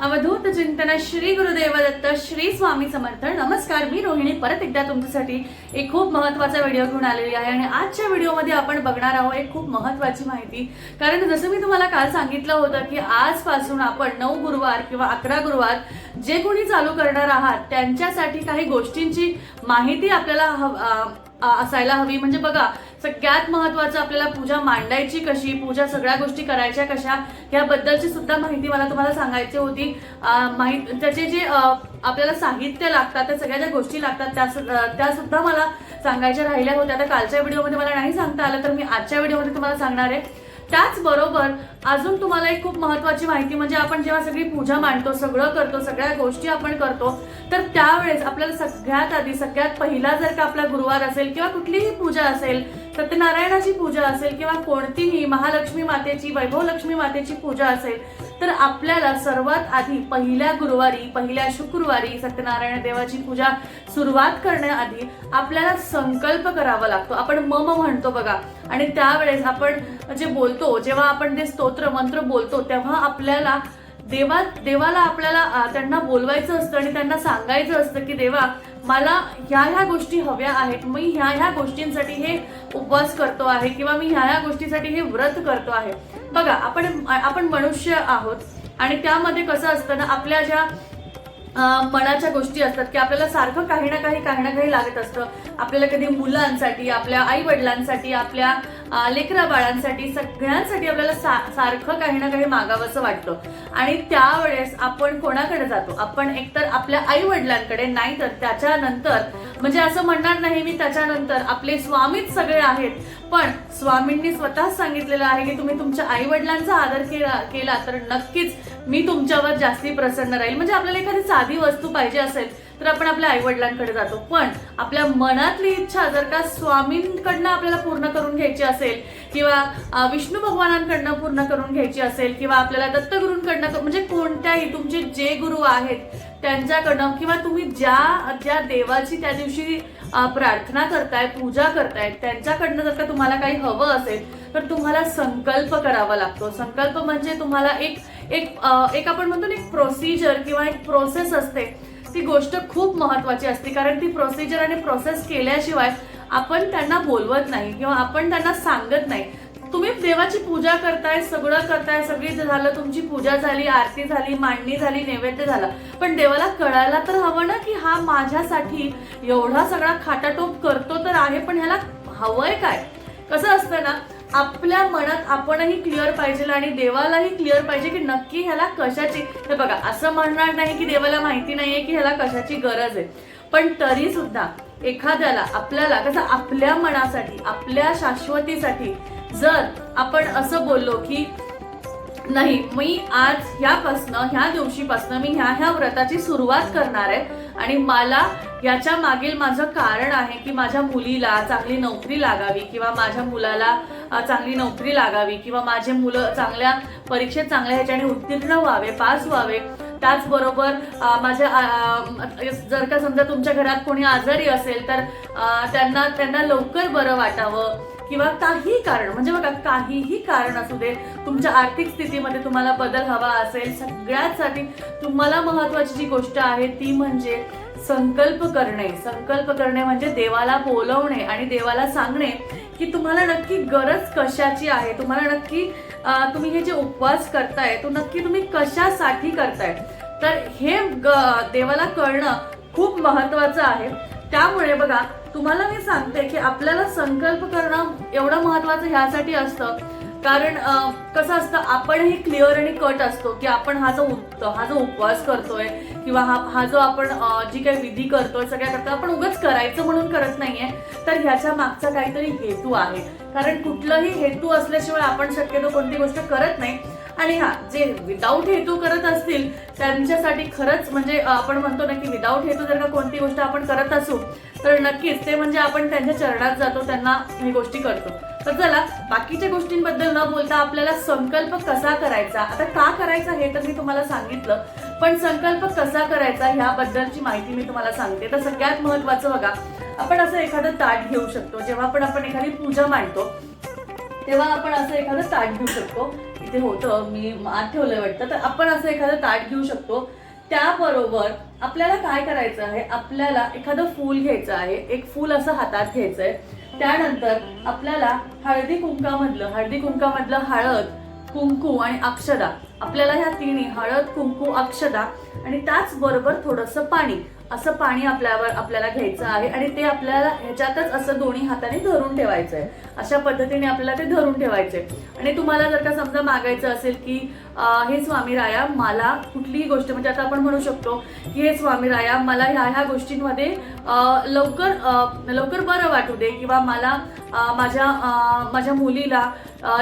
अवधूत चिंतन श्री गुरुदेव दत्त श्री स्वामी समर्थ. नमस्कार मी रोहिणी. परत एकदा तुमच्यासाठी एक खूप महत्त्वाचा व्हिडिओ घेऊन आलेली आहे आणि आजच्या व्हिडिओमध्ये आपण बघणार आहोत एक खूप महत्वाची माहिती. कारण जसं मी तुम्हाला काल सांगितलं होतं की आजपासून आपण नऊ गुरुवार किंवा अकरा गुरुवार जे कोणी चालू करणार आहात त्यांच्यासाठी काही गोष्टींची माहिती आपल्याला हव- असायला हवी. म्हणजे बघा सगळ्यात महत्वाचं आपल्याला पूजा मांडायची कशी पूजा सगळ्या गोष्टी करायच्या कशा याबद्दलची सुद्धा माहिती मला तुम्हाला सांगायची होती. अ, माहीत त्याचे जे आपल्याला साहित्य लागतात त्या सगळ्या ज्या गोष्टी लागतात त्या त्या सुद्धा मला सांगायच्या राहिल्या होत्या. आता कालच्या व्हिडिओमध्ये मला नाही सांगता आलं तर मी आजच्या व्हिडिओमध्ये तुम्हाला सांगणार आहे. त्याचबरोबर अजून तुम्हाला एक खूप महत्वाची माहिती म्हणजे आपण जेव्हा सगळी पूजा मांडतो सगळं करतो सगळ्या गोष्टी आपण करतो तर त्यावेळेस आपल्याला सगळ्यात आधी सगळ्यात पहिला जर का आपला गुरुवार असेल किंवा कुठलीही पूजा असेल सत्यनारायणाची पूजा असेल किंवा कोणतीही महालक्ष्मी मातेची वैभव लक्ष्मी मातेची पूजा असेल तर आपल्याला सर्वात आधी पहिल्या गुरुवारी पहिल्या शुक्रवारी सत्यनारायण देवाची पूजा सुरुवात करण्याआधी आपल्याला संकल्प करावा लागतो. आपण मम म्हणतो बघा. आणि त्यावेळेस आपण जे बोलतो जेव्हा आपण ते स्तोत्र मंत्र बोलतो तेव्हा आपल्याला देवा देवाला आपल्याला त्यांना बोलवायचं असतं आणि त्यांना सांगायचं असतं की देवा मला ह्या ह्या गोष्टी हव्या आहेत. मी ह्या ह्या गोष्टींसाठी हे उपवास करतो आहे किंवा मी ह्या ह्या गोष्टीसाठी हे व्रत करतो आहे. बघा आपण आपण मनुष्य आहोत आणि त्यामध्ये कसं असतं ना आपल्या ज्या मनाच्या गोष्टी असतात की आपल्याला सारखं काही ना काही काही ना काही लागत असतं. आपल्याला कधी मुलांसाठी आपल्या आई वडिलांसाठी आपल्या लेकरा बाळांसाठी सगळ्यांसाठी आपल्याला सा- सारखं काही ना काही मागावंसं वाटतं. आणि त्यावेळेस आपण कोणाकडे जातो? आपण एकतर आपल्या आई वडिलांकडे नाहीतर त्याच्यानंतर म्हणजे असं म्हणणार नाही मी त्याच्यानंतर आपले स्वामीच सगळे आहेत. पण स्वामींनी स्वतःच सांगितलेलं आहे की तुम्ही तुमच्या आई वडिलांचा आदर केला केला तर नक्कीच मी तुमच्यावर जास्ती प्रसन्न राहील. म्हणजे आपल्याला एखादी साधी वस्तू पाहिजे असेल तर आपण आपल्या आईवडिलांकडे जातो. पण आपल्या मनातली इच्छा जर का स्वामींकडनं आपल्याला पूर्ण करून घ्यायची असेल किंवा विष्णू भगवानांकडनं पूर्ण करून घ्यायची असेल किंवा आपल्याला दत्तगुरूंकडनं म्हणजे कोणत्याही तुमचे जे गुरु आहेत त्यांच्याकडनं किंवा तुम्ही ज्या ज्या देवाची त्या दिवशी प्रार्थना करताय पूजा करताय त्यांच्याकडनं जर का तुम्हाला काही हवं असेल तर तुम्हाला संकल्प करावा लागतो. संकल्प म्हणजे तुम्हाला एक एक एक आपण म्हणतो ना एक प्रोसिजर किंवा एक प्रोसेस असते. ती गोष्ट खूप महत्वाची असते. कारण ती प्रोसिजर आणि प्रोसेस केल्याशिवाय आपण त्यांना बोलवत नाही किंवा आपण त्यांना सांगत नाही. तुम्ही देवाची पूजा करताय सगळं करताय सगळी झालं तुमची पूजा झाली आरती झाली मांडणी झाली नैवेद्य झाला. पण देवाला कळायला तर हवं ना की हा माझ्यासाठी एवढा सगळा खाटाटोप करतो तर आहे पण ह्याला हवंय काय? कसं असतं ना आपल्या मनात आपणही क्लिअर पाहिजे आणि देवालाही क्लिअर पाहिजे की नक्की ह्याला कशाची हे बघा असं म्हणणार नाही की देवाला माहिती नाही आहे की ह्याला कशाची गरज आहे. पण तरी सुद्धा एखाद्याला आपल्याला कसं आपल्या मनासाठी आपल्या शाश्वतीसाठी जर आपण असं बोललो की नाही मी आज ह्यापासनं ह्या दिवशीपासनं मी ह्या ह्या व्रताची सुरुवात करणार आहे आणि मला याच्या मागील माझं कारण आहे की माझ्या मुलीला चांगली नोकरी लागावी किंवा माझ्या मुलाला चांगली नोकरी लागावी किंवा माझे मुलं चांगल्या परीक्षेत चांगल्या ह्याच्याने उत्तीर्ण व्हावे पास व्हावे. त्याचबरोबर माझ्या जर का समजा तुमच्या घरात कोणी आजारी असेल तर त्यांना त्यांना लवकर बरं वाटावं किंवा काही कारण म्हणजे बघा काहीही कारण असू दे तुमच्या आर्थिक स्थितीमध्ये तुम्हाला बदल हवा असेल सगळ्यासाठी तुम्हाला महत्वाची जी गोष्ट आहे ती म्हणजे संकल्प करणे. संकल्प करणे म्हणजे देवाला बोलवणे आणि देवाला सांगणे की तुम्हाला नक्की गरज कशाची आहे? तुम्हाला नक्की तुम्ही हे जे उपवास करताय तो नक्की तुम्ही कशासाठी करताय? तर हे ग- देवाला कळणं खूप महत्वाचं आहे. त्यामुळे बघा तुम्हाला मी सांगते की आपल्याला संकल्प करणं एवढं महत्वाचं ह्यासाठी असतं कारण कसं असतं आपणही क्लिअर आणि कट असतो की आपण हा जो हा जो उपवास करतोय किंवा हा हा जो आपण जी काही विधी करतोय सगळ्या करतो आपण उगाच करायचं म्हणून करत नाहीये तर ह्याच्या मागचा काहीतरी हेतू आहे. कारण कुठलाही हेतू असल्याशिवाय आपण शक्यतो कोणती गोष्ट करत नाही. आणि हा जे विदाऊट हेतू करत असतील त्यांच्यासाठी खरंच म्हणजे आपण म्हणतो ना की विदाऊट हेतू जर का कोणती गोष्ट आपण करत असू तर नक्कीच ते म्हणजे आपण त्यांच्या चरणात जातो त्यांना ही गोष्टी करतो. तर चला बाकीच्या गोष्टींबद्दल न बोलता आपल्याला संकल्प कसा करायचा? आता का करायचा हे तर मी तुम्हाला सांगितलं पण संकल्प कसा करायचा ह्याबद्दलची माहिती मी तुम्हाला सांगते. तर सगळ्यात महत्वाचं बघा आपण असं एखादं ताट घेऊ शकतो. जेव्हा आपण आपण एखादी पूजा मांडतो तेव्हा आपण असं एखादं ताट घेऊ शकतो. इथे होतं मी आत ठेवलंय वाटतं तर आपण असं एखादं ताट घेऊ शकतो. त्याबरोबर आपल्याला काय करायचं आहे? आपल्याला एखादं फूल घ्यायचं आहे. एक फूल असं हातात घ्यायचं आहे त्यानंतर आपल्याला हळदी कुंकामधलं हळदी कुंकामधलं हळद कुंकू आणि अक्षदा. आपल्याला ह्या तिन्ही हळद कुंकू अक्षदा आणि त्याचबरोबर थोडंसं पाणी. असं पाणी आपल्यावर आपल्याला घ्यायचं आहे आणि ते आपल्याला ह्याच्यातच असं दोन्ही हाताने धरून ठेवायचं आहे अशा पद्धतीने आपल्याला ते धरून ठेवायचे आणि तुम्हाला जर का समजा मागायचं असेल की हे स्वामी राया मला कुठलीही गोष्ट म्हणजे आता आपण म्हणू शकतो की हे स्वामी राया मला ह्या ह्या गोष्टींमध्ये लवकर लवकर बरं वाटू दे किंवा मला माझ्या माझ्या मुलीला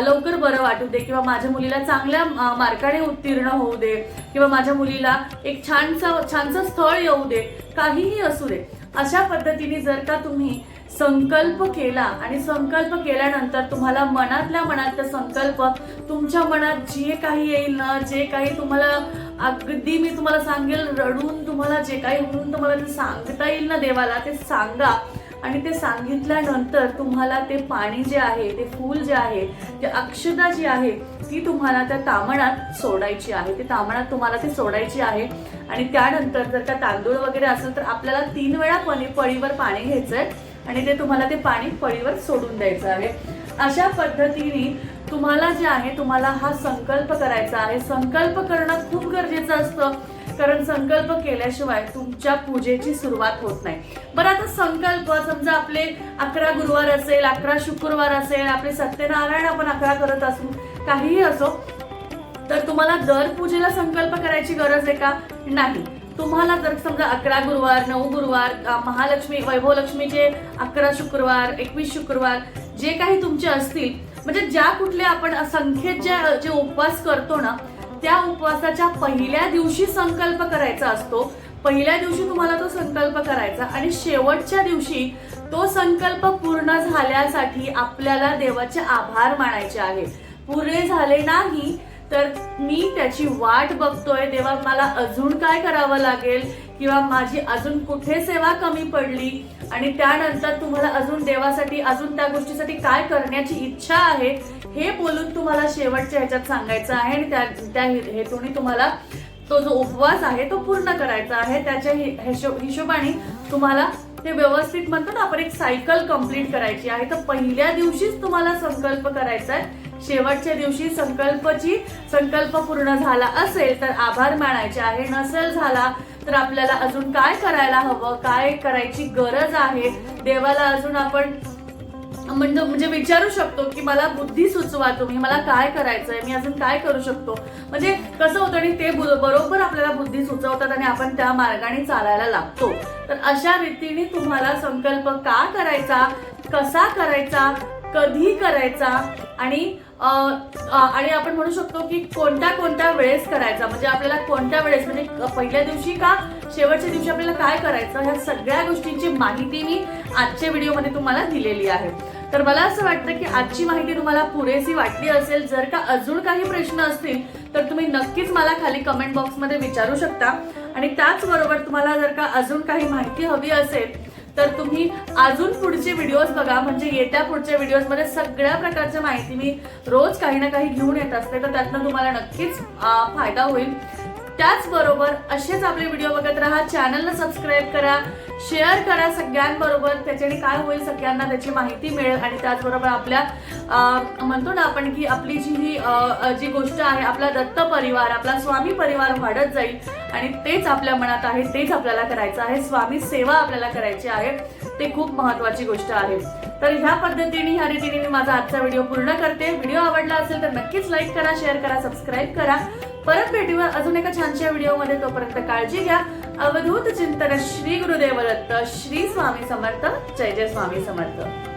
लवकर बरं वाटू दे किंवा माझ्या मुलीला चांगल्या मार्काने उत्तीर्ण होऊ दे किंवा माझ्या मुलीला एक छानसं छानसं स्थळ येऊ दे काहीही असू दे. अशा पद्धतीने जर का तुम्ही संकल्प केला आणि संकल्प केल्यानंतर तुम्हाला मनातल्या मनात त्या संकल्प तुमच्या मनात जे काही येईल ना जे काही तुम्हाला अगदी मी तुम्हाला सांगेल रडून तुम्हाला जे काही म्हणून तुम्हाला ते सांगता येईल ना देवाला ते सांगा. आणि ते सांगितल्यानंतर तुम्हाला ते पाणी जे आहे ते फूल जे आहे ते अक्षता जी आहे ती तुम्हाला त्या तामणात सोडायची आहे. ते तामणात तुम्हाला ती सोडायची आहे. आणि त्यानंतर जर का तांदूळ वगैरे असेल तर आपल्याला तीन वेळा पणी पळीवर पाणी घ्यायचं आहे आणि ते तुम्हाला ते पाणी पळीवर सोडून द्यायचं आहे. अशा पद्धतीने तुम्हाला जे आहे तुम्हाला हा संकल्प करायचा आहे. संकल्प करणं खूप गरजेचं असतं. कारण संकल्प केल्याशिवाय तुमच्या पूजेची सुरुवात होत नाही. बरं आता संकल्प समजा आपले अकरा गुरुवार असेल अकरा शुक्रवार असेल आपले सत्यनारायण आपण अकरा करत असू काहीही असो तर तुम्हाला दर पूजेला संकल्प करायची गरज आहे का? नाही. तुम्हाला जर समजा अकरा गुरुवार नऊ गुरुवार महालक्ष्मी वैभवलक्ष्मीचे अकरा शुक्रवार एकवीस शुक्रवार जे काही तुमचे असतील म्हणजे ज्या कुठल्या आपण संख्येत ज्या जे उपवास करतो ना त्या उपवासाच्या पहिल्या दिवशी संकल्प करायचा असतो. पहिल्या दिवशी तुम्हाला तो संकल्प करायचा आणि शेवटच्या दिवशी तो संकल्प पूर्ण झाल्यासाठी आपल्याला देवाचे आभार मानायचे आहे. पुरे झाले नाही तर मी त्याची वाट बघतोय. तेव्हा मला अजून काय करावं लागेल? किंवा माझी अजून कुठे सेवा कमी पडली? आणि त्यानंतर तुम्हाला अजून देवासाठी अजून त्या गोष्टीसाठी काय करण्याची इच्छा आहे हे बोलून तुम्हाला शेवटच्या ह्याच्यात सांगायचं आहे. आणि त्या त्या हेतूने तुम्हाला तो जो उपवास आहे तो पूर्ण करायचा आहे. त्याच्या हिशोबाने तुम्हाला ते व्यवस्थित म्हणतो ना आपण एक सायकल कंप्लीट करायची आहे. तर पहिल्या दिवशीच तुम्हाला संकल्प करायचा आहे. शेवटच्या दिवशी संकल्पची संकल्प पूर्ण झाला असेल तर आभार मानायचे आहे. नसेल झाला तर आपल्याला अजून काय करायला हवं? काय करायची गरज आहे? देवाला अजून आपण म्हणजे म्हणजे विचारू शकतो की मला बुद्धी सुचवा तुम्ही मला काय करायचंय? मी अजून काय करू शकतो? म्हणजे कसं होतं आणि ते बरोबर आपल्याला बुद्धी सुचवतात आणि आपण त्या मार्गाने चालायला लागतो. तर अशा रीतीने तुम्हाला संकल्प का करायचा? कसा करायचा? कधी करायचा आणि आणि आपण म्हणू शकतो की कोणत्या कोणत्या वेळेस करायचा? म्हणजे आपल्याला कोणत्या वेळेस? म्हणजे पहिल्या दिवशी का शेवटच्या दिवशी आपल्याला काय करायचं? ह्या सगळ्या गोष्टींची माहिती मी आजच्या व्हिडिओमध्ये तुम्हाला दिलेली आहे. तर मला असं वाटतं की आजची माहिती तुम्हाला पुरेशी वाटली असेल जर का अजून काही प्रश्न असतील तर तुम्ही नक्कीच मला खाली कमेंट बॉक्समध्ये विचारू शकता. आणि त्याचबरोबर तुम्हाला जर का अजून काही माहिती हवी असेल तर तुम्ही अजून पुढचे व्हिडिओज बघा. म्हणजे येत्या पुढच्या व्हिडिओजमध्ये सगळ्या प्रकारच्या माहिती मी रोज काही ना काही घेऊन येत असते. तर त्यातनं तुम्हाला नक्कीच फायदा होईल. त्याचबरोबर असेच आपले व्हिडिओ बघत राहा. चॅनलला सबस्क्राईब करा. शेअर करा सगळ्यांबरोबर. त्याच्याने काय होईल सगळ्यांना त्याची माहिती मिळेल. आणि त्याचबरोबर आपल्या म्हणतो ना आपण की आपली जी ही जी गोष्ट आहे आपला दत्त परिवार आपला स्वामी परिवार वाढत जाईल. आणि तेच आपल्या मनात आहे तेच आपल्याला करायचं आहे. स्वामी सेवा आपल्याला करायची आहे. ते खूप महत्वाची गोष्ट आहे. तर ह्या पद्धतीने ह्या रीतीने मी माझा आजचा व्हिडिओ पूर्ण करते. व्हिडिओ आवडला असेल तर नक्कीच लाईक करा शेअर करा सबस्क्राईब करा. परत भेटूया अजून एका छानशा व्हिडिओमध्ये. तोपर्यंत काळजी घ्या. अवधूत चिंतन श्री गुरुदेव दत्त श्री स्वामी समर्थ. जय जय स्वामी समर्थ.